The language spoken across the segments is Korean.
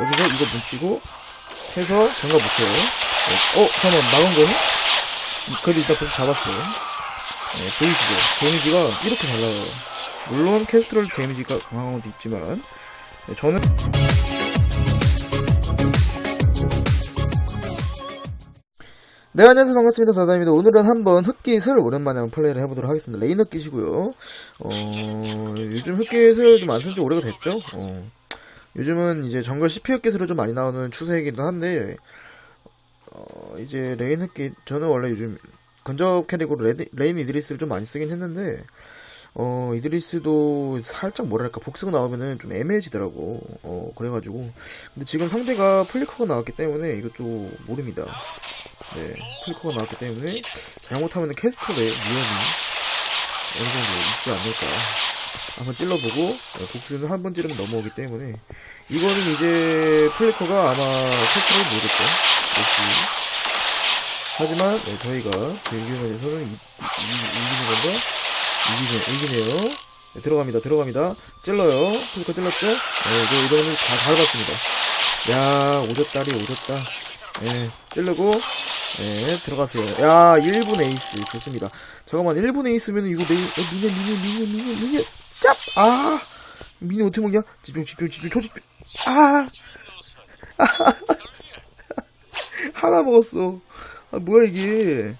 여기서 이거 뭉치고 해서 장갑 못해요. 어, 잠깐만, 막은 거니? 그래도 일단 벌써 잡았어요. 네, 보이시죠? 데미지가 이렇게 달라요. 물론 캐스트럴 데미지가 강한 것도 있지만, 네, 저는 네, 안녕하세요. 반갑습니다. 사장입니다. 오늘은 한번 흑깃을 오랜만에 한번 플레이를 해보도록 하겠습니다. 레인 흑깃이고요. 어, 요즘 흑깃을 좀 안 쓴지 오래가 됐죠? 어, 요즘은 이제 정글 CP 흑깃으로 좀 많이 나오는 추세이기도 한데, 어, 이제 레인 흑깃, 저는 원래 요즘 근접 캐릭으로 레인 이드리스를 좀 많이 쓰긴 했는데, 어, 이드리스도 살짝 뭐랄까, 복수가 나오면은 좀 애매해지더라고. 어, 그래가지고. 근데 지금 상대가 플리커가 나왔기 때문에 이것도 모릅니다. 네, 플리커가 나왔기 때문에 잘못하면 캐스터 의 위험이 어느 정도 있지 않을까. 한번 찔러보고 네, 복수는 한 번 찌르면 넘어오기 때문에 이거는 이제 플리커가 아마 캐스터를 모르겠죠. 하지만 네, 저희가 벨기움에서는 이, 기는 건가? 이기네, 이기네요. 네, 들어갑니다, 들어갑니다. 찔러요. 플리커 찔렀죠? 네, 이거, 이거는 다, 다 밟았습니다. 야, 오졌다리, 오졌다. 네, 찔르고, 네, 들어갔어요. 야, 1분 에이스. 좋습니다. 잠깐만, 1분 에이스면 이거 메인, 어, 미녀, 미녀, 미녀, 미녀, 미녀, 짭! 아! 미녀 어떻게 먹냐? 집중, 집중, 집중, 초집중. 아! 하나 먹었어. 아, 뭐야, 이게.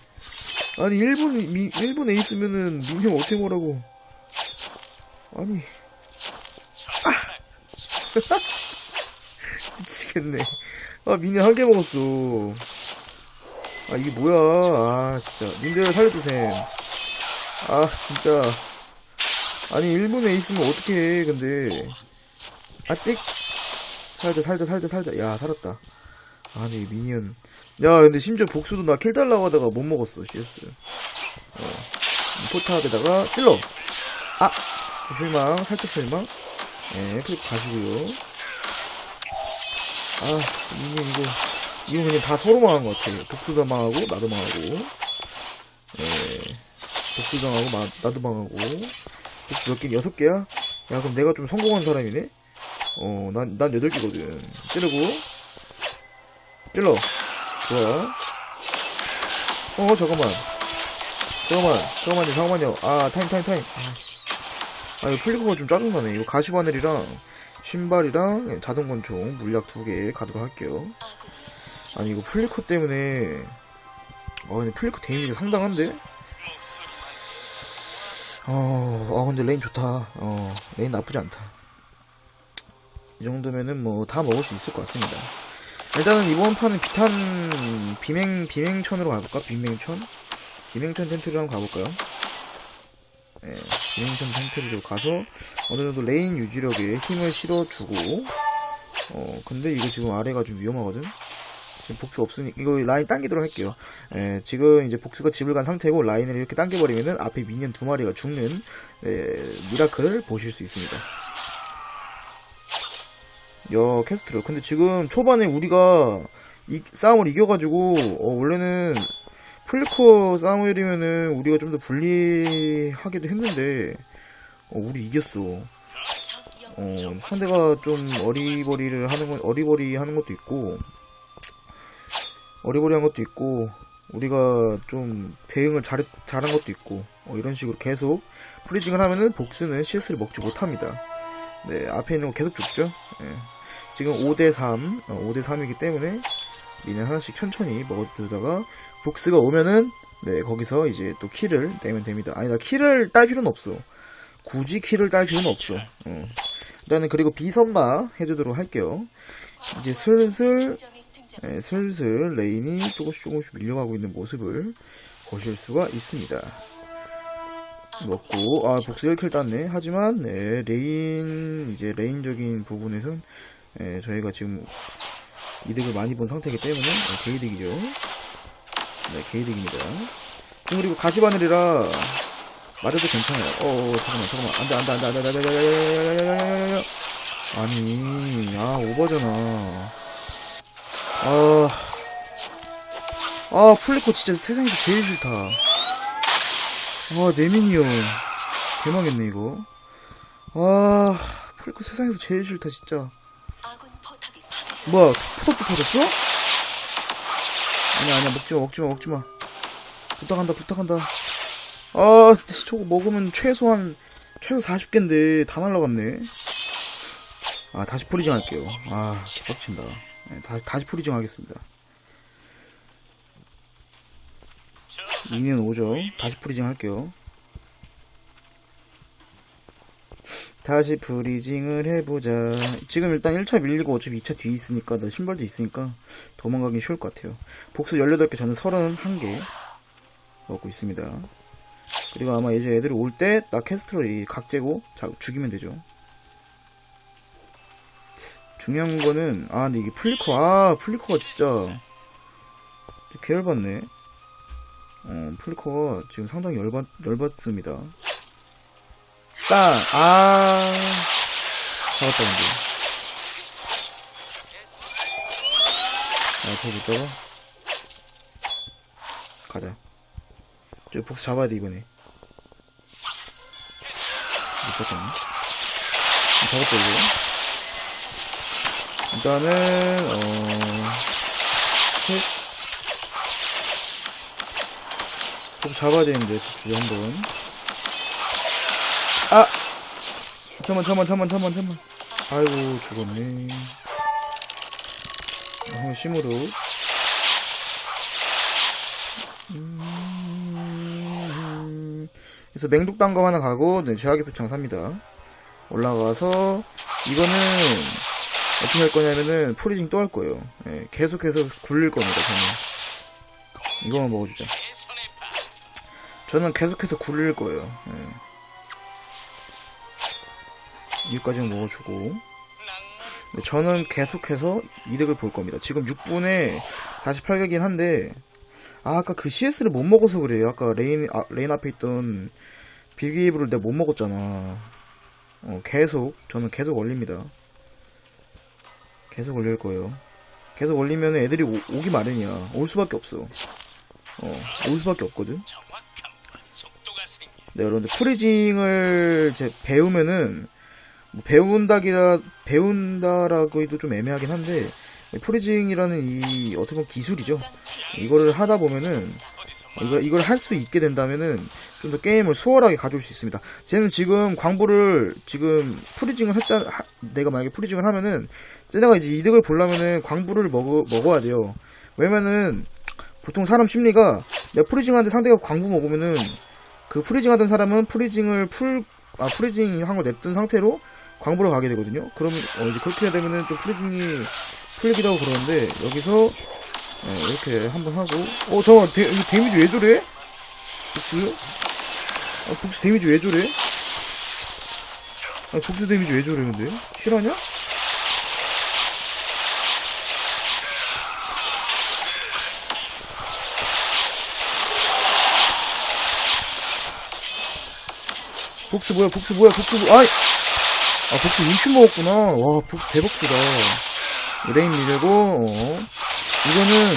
아니, 1분, 미, 1분 에이스면은 미녀 어떻게 먹으라고. 아니. 아! 미치겠네. 아, 미녀 한개 먹었어. 아 이게 뭐야 아 진짜 님들 살려주셈 아 진짜 아니 1분에 있으면 어떻게 해 근데. 아 찍 살자 살자 살자 살자. 야 살았다. 아니 미니언. 야 근데 심지어 복수도 나 킬 달라고 하다가 못 먹었어 CS 어. 포탑에다가 찔러. 아! 실망 살짝 실망. 예 클릭 가시고요. 아 미니언 이거 이거 그냥 다 서로 망한 것 같아. 복수가 망하고, 나도 망하고. 예. 복수가 망하고, 마, 나도 망하고. 복수 몇 개? 여섯 개야? 야, 그럼 내가 좀 성공한 사람이네? 어, 난, 난 여덟 개거든. 찌르고. 찔러. 좋아. 어, 잠깐만. 잠깐만. 잠깐만요, 잠깐만요. 아, 타임, 타임, 타임. 아, 이거 플리커가 좀 짜증나네. 이거 가시바늘이랑, 신발이랑 자동 권총 물약 두 개 가도록 할게요. 아니 이거 플리커 때문에 아 근데 플리커 데미지가 상당한데? 어, 아 근데 레인 좋다 어 레인 나쁘지 않다 이 정도면은 뭐 다 먹을 수 있을 것 같습니다 일단은 이번 판은 비탄 비맹 비맹천으로 가볼까? 비맹천? 비맹천 텐트를 한번 가볼까요? 네, 비맹천 텐트로 가서 어느 정도 레인 유지력에 힘을 실어주고 어 근데 이거 지금 아래가 좀 위험하거든 지금 복수 없으니 이거 라인 당기도록 할게요. 예, 지금 이제 복수가 집을 간 상태고 라인을 이렇게 당겨버리면은 앞에 미니언 두 마리가 죽는 예, 미라클을 보실 수 있습니다. 야 캐스트를 근데 지금 초반에 우리가 이 싸움을 이겨가지고 어, 원래는 플리커 싸움이면은 우리가 좀 더 불리하기도 했는데 어, 우리 이겼어. 어, 상대가 좀 어리버리를 하는 건 어리버리 하는 것도 있고 어리버리한 것도 있고 우리가 좀 대응을 잘 잘한 것도 있고 어, 이런 식으로 계속 프리징을 하면은 복스는 CS를 먹지 못합니다. 네 앞에 있는 거 계속 죽죠. 예. 지금 5대3 어, 5대3이기 때문에 미는 하나씩 천천히 먹어주다가 복스가 오면은 네 거기서 이제 또 킬을 내면 됩니다. 아니 나 킬을 딸 필요는 없어. 굳이 킬을 딸 필요는 없어. 어. 일단은 그리고 비선마 해주도록 할게요. 이제 슬슬 네, 슬슬 레인이 조금씩 조금씩 밀려가고 있는 모습을 보실 수가 있습니다. 먹고 아 복수 1킬 땄네. 하지만 네, 레인 이제 레인적인 부분에선 네, 저희가 지금 이득을 많이 본 상태이기 때문에 네, 개이득이죠. 네, 개이득입니다. 그리고 가시바늘이라 말해도 괜찮아요. 어, 어 잠깐만 잠깐만 안돼 안돼 안돼 안돼 안돼 안돼 안돼 아니 아 오버잖아. 아, 아, 플리코 진짜 세상에서 제일 싫다. 아, 네미니언. 대망했네, 이거. 아, 플리코 세상에서 제일 싫다, 진짜. 뭐야 포탑도 터졌어? 아니야 아니야 먹지마 먹지마 먹지마 부탁한다 부탁한다 아 저거 먹으면 최소한 최소 40개인데 다 날라갔네 아 다시 프리징 할게요 아 빡친다 네, 다시 다시 프리징 하겠습니다 미니언 오죠 다시 프리징 할게요 다시 프리징을 해보자. 지금 일단 1차 밀리고 어차피 2차 뒤에 있으니까, 나 신발도 있으니까 도망가기 쉬울 것 같아요. 복수 18개, 저는 31개 먹고 있습니다. 그리고 아마 이제 애들이 올 때, 나 캐스트롤이 각재고, 자, 죽이면 되죠. 중요한 거는, 아, 근데 이게 플리커, 아, 플리커가 진짜, 개열받네. 어, 플리커가 지금 상당히 열받, 열받습니다. 딱, 아, 잡았다, 근데. 아, 더 붙다가. 가자. 저 복수 잡아야 돼, 이번에. 못 봤잖아. 잡았다, 이거. 일단은, 어, 책. 복수 잡아야 되는데, 복수 한 번. 아! 잠만, 잠만, 잠만, 잠만, 잠만. 아이고, 죽었네. 어, 심으로. 음, 그래서 맹독단검 하나 가고, 네, 제약의 표창 삽니다. 올라가서, 이거는, 어떻게 할 거냐면은, 프리징 또 할 거예요. 예, 계속해서 굴릴 겁니다, 저는. 이거만 먹어주자. 저는 계속해서 굴릴 거예요. 예. 여기까지는 먹어주고 네, 저는 계속해서 이득을 볼 겁니다. 지금 6분에 48개긴 한데 아, 아까 그 CS를 못 먹어서 그래요. 아까 레인 아, 레인 앞에 있던 비기브를 내가 못 먹었잖아. 어, 계속 저는 계속 올립니다. 계속 올릴 거예요. 계속 올리면 애들이 오, 오기 마련이야. 올 수밖에 없어. 어, 올 수밖에 없거든. 네, 여러분들 프리징을 이제 배우면은 뭐 배운다기라 배운다라고 해도 좀 애매하긴 한데 프리징이라는 이 어떻게 보면 기술이죠. 이거를 하다 보면은 이거 이걸 할 수 있게 된다면은 좀 더 게임을 수월하게 가져올 수 있습니다. 쟤는 지금 광부를 지금 프리징을 했다 하- 내가 만약에 프리징을 하면은 쟤네가 이제 이득을 보려면은 광부를 먹어 먹어야 돼요. 왜냐면은 보통 사람 심리가 내가 프리징하는데 상대가 광부 먹으면은 그 프리징 하던 사람은 프리징을 풀, 아, 프리징 한 걸 냅둔 상태로 광부로 가게 되거든요. 그러면, 어, 이제 그렇게 되면은 좀 프리징이 풀리기도 하고 그러는데, 여기서, 어, 이렇게 한번 하고, 어, 잠깐, 데, 이 데미지 왜 저래? 복수? 아, 복수 데미지 왜 저래? 아, 복수 데미지 왜 저래, 근데? 실화냐? 복수 뭐야, 복수 뭐야, 복수 뭐, 아이! 아, 복수 인큐 먹었구나. 와, 복수 대복수다. 레인 밀고, 어. 이거는,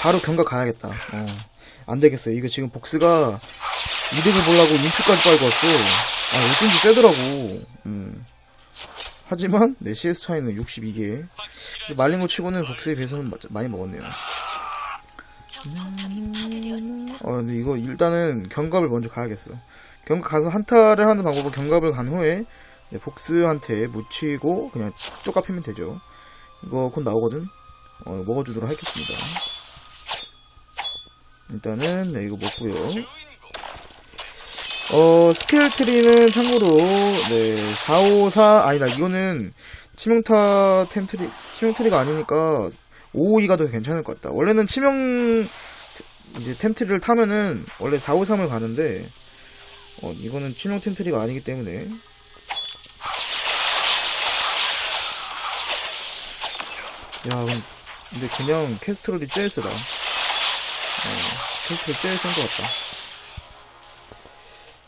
바로 경가 가야겠다. 어. 안 되겠어. 이거 지금 복수가, 이득을 보려고 인큐까지 빨고 왔어. 아, 어쩐지 세더라고. 음. 하지만, 내 CS 차이는 62개. 말린 거 치고는 복수에 비해서는 마- 많이 먹었네요. 파괴되었습니다. 어, 근데 이거 일단은 경갑을 먼저 가야겠어. 경갑 가서 한타를 하는 방법은 경갑을 간 후에 네, 복스한테 묻히고 그냥 패면 되죠. 이거 곧 나오거든. 어, 먹어주도록 하겠습니다. 일단은 네, 이거 먹고요. 어, 스킬 트리는 참고로 네, 4, 5, 4 아니다. 이거는 치명타 템 트리 치명 트리가 아니니까 5, 5, 2가 더 괜찮을 것 같다. 원래는 치명 이제 템트리를 타면은 원래 4, 5, 3을 가는데 어 이거는 치명 템트리가 아니기 때문에 야 근데 그냥 캐스트롤이 세다 어 캐스트롤 센것 같다.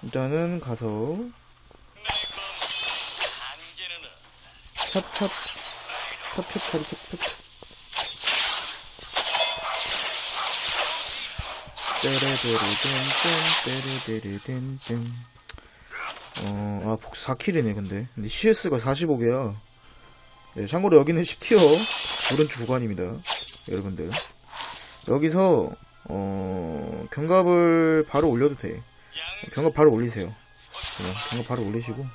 일단은 가서 찹찹 찹찹찹 찹찹 떼레데르덴 어, 아, 복수 4킬이네, 근데. 근데 CS가 45개야. 예, 참고로 여기는 10티어 오른쪽 구간입니다. 여러분들. 여기서, 어, 경갑을 바로 올려도 돼. 경갑 바로 올리세요. 네, 경갑 바로 올리시고.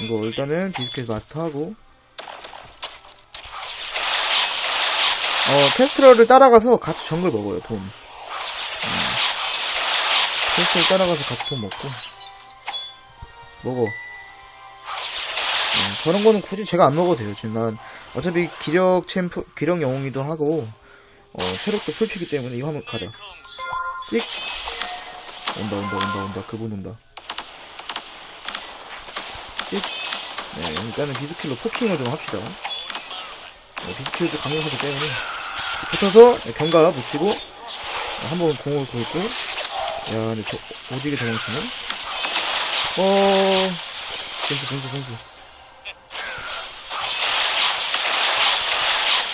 이거 일단은 비스켓 마스터하고. 어, 캐스트럴을 따라가서 같이 정글 먹어요, 돈. 음. 캐스트럴 따라가서 같이 돈 먹고. 먹어. 음, 저런 거는 굳이 제가 안 먹어도 돼요. 지금 난 어차피 기력 챔프, 기력 영웅이기도 하고, 어, 체력도 풀피기 때문에 이거 한번 가자. 찍! 온다, 온다, 온다, 온다. 그분 온다. 찍! 네, 일단은 비스킬로 포킹을 좀 합시다. 네, 비스킬도 강력하기 때문에. 붙어서 경가 붙이고, 한번 공을 굴고, 야, 근데 저, 오지게 도망치네? 어, 분수, 분수, 분수.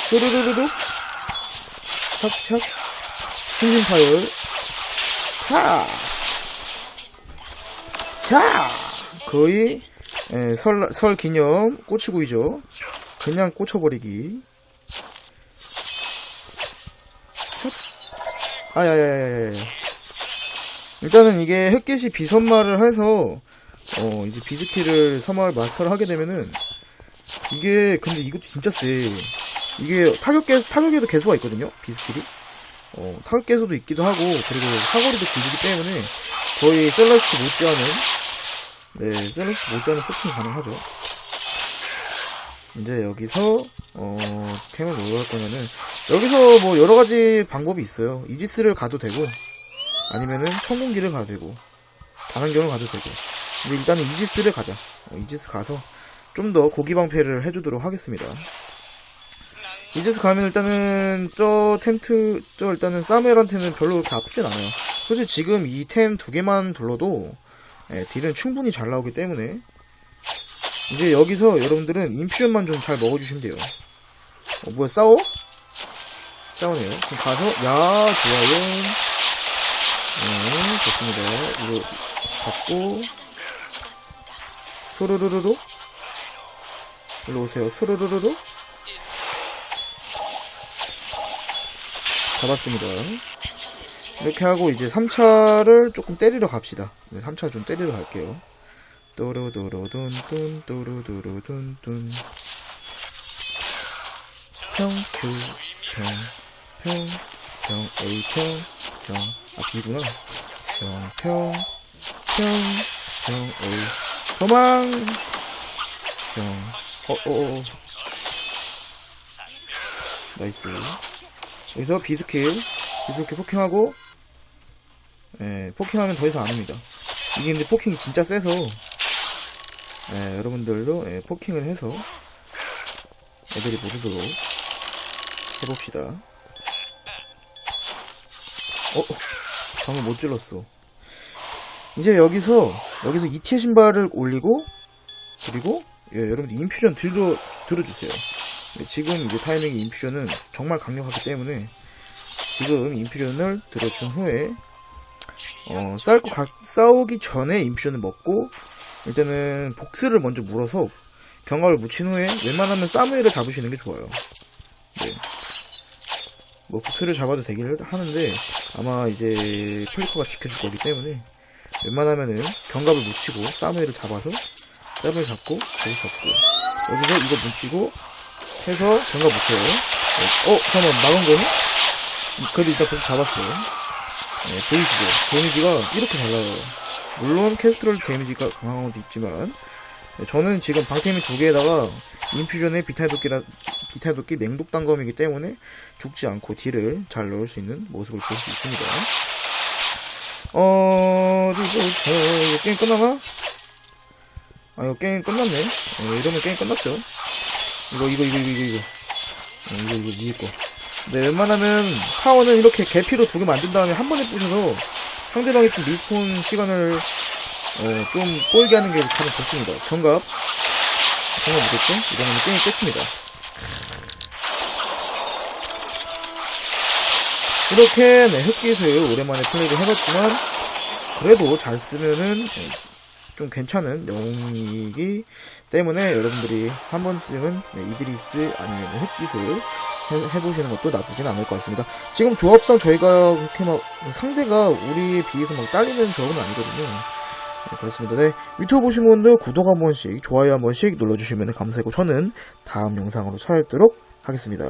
뚜루루루루. 착착. 충진 파열. 차. 차. 거의 예, 설, 설 기념 꽂히고이죠. 그냥 꽂혀버리기. 차. 아야야야야. 일단은 이게 흑개시 비선말을 해서 어 이제 비스키를 서말 마스터를 하게 되면은 이게 근데 이것도 진짜 세. 이게 타격 개 타격에도 개수가 있거든요. 비스킬이. 어 타격 개수도 있기도 하고 그리고 사거리도 길기 때문에 거의 셀러스트 못지않은 네 셀러스트 못지않은 포킹이 가능하죠. 이제 여기서 어 템을 뭐 할 거냐면 여기서 뭐 여러 가지 방법이 있어요. 이지스를 가도 되고 아니면은 천공기를 가도 되고 단환경을 가도 되고 근데 일단은 이지스를 가자 어, 이지스 가서 좀 더 고기 방패를 해주도록 하겠습니다 이지스 가면 일단은 저 템트 저 일단은 사무엘한테는 별로 그렇게 아프진 않아요. 솔직히 지금 이 템 두 개만 둘러도 예, 딜은 충분히 잘 나오기 때문에. 이제 여기서 여러분들은 인퓨전만 좀 잘 먹어주시면 돼요. 어 뭐야 싸워? 싸우네요. 그럼 가서 야 좋아요. 네, 좋습니다. 이거 잡고. 소르르르르? 일로 오세요. 소르르르르 잡았습니다. 이렇게 하고 이제 3차를 조금 때리러 갑시다. 네, 3차 좀 때리러 갈게요. 또르도로둔뚠 또르도로둔뚠 평큐 평평 평 A 평 평, 아, B구나. 평, 평, 평, 평, A. 도망! 평, 어, 어, 어. 나이스. 여기서 비스킬, 비스킬 포킹하고, 예, 포킹하면 더 이상 안 옵니다. 이게 근데 포킹이 진짜 세서, 예, 여러분들도, 예, 포킹을 해서, 애들이 못 오도록 해봅시다. 어, 방금 못 질렀어. 이제 여기서, 여기서 이티의 신발을 올리고, 그리고, 예, 여러분들 인퓨전 들어, 들어주세요. 네, 지금 이제 타이밍의 인퓨전은 정말 강력하기 때문에, 지금 인퓨전을 들어준 후에, 어, 싸울 거, 가- 싸우기 전에 인퓨전을 먹고, 일단은 복스를 먼저 물어서, 경각을 묻힌 후에, 웬만하면 사무엘을 잡으시는 게 좋아요. 네. 뭐 복수를 잡아도 되긴 하는데 아마 이제 플리커가 지켜줄 거기 때문에 웬만하면은 경갑을 묻히고 사무엘을 잡아서 사무엘 잡고 여기 잡고 여기서 이거 묻히고 해서 경갑 묻혀요 네. 어 잠깐만 막은 거네? 그래도 일단 벌써 잡았어요 네, 보이시죠? 데미지가 이렇게 달라요 물론 캐스트롤 데미지가 강한 것도 있지만 네, 저는 지금 방템이 두 개에다가 인퓨전의 비타의 도끼라 비타의 도끼 맹독 단검이기 때문에 죽지 않고 딜을 잘 넣을 수 있는 모습을 볼 수 있습니다. 어, 저, 이거 게임 끝나나? 아, 이거 게임 끝났네. 어, 이러면 게임 끝났죠. 이거, 이거, 이거, 이거, 이거, 이거. 어, 이거, 이거, 위에 거. 네, 웬만하면 파워는 이렇게 개피로 두 개 만든 다음에 한 번에 부셔서 상대방의 좀 리스폰 시간을 어, 좀 꼬이게 하는 게 가장 좋습니다. 정갑. 정갑 무조건. 이러면 게임 끝입니다. 이렇게 네, 흑기술 오랜만에 플레이를 해봤지만 그래도 잘 쓰면은 네, 좀 괜찮은 영웅이기 때문에 여러분들이 한 번쯤은 네, 이드리스 아니면 흑기술 해, 해보시는 것도 나쁘진 않을 것 같습니다. 지금 조합상 저희가 그렇게 막 상대가 우리에 비해서 막 딸리는 조합은 아니거든요. 네, 그렇습니다. 네, 유튜브 보신 분들 구독 한 번씩, 좋아요 한 번씩 눌러주시면 감사하고 저는 다음 영상으로 찾아뵙도록 하겠습니다.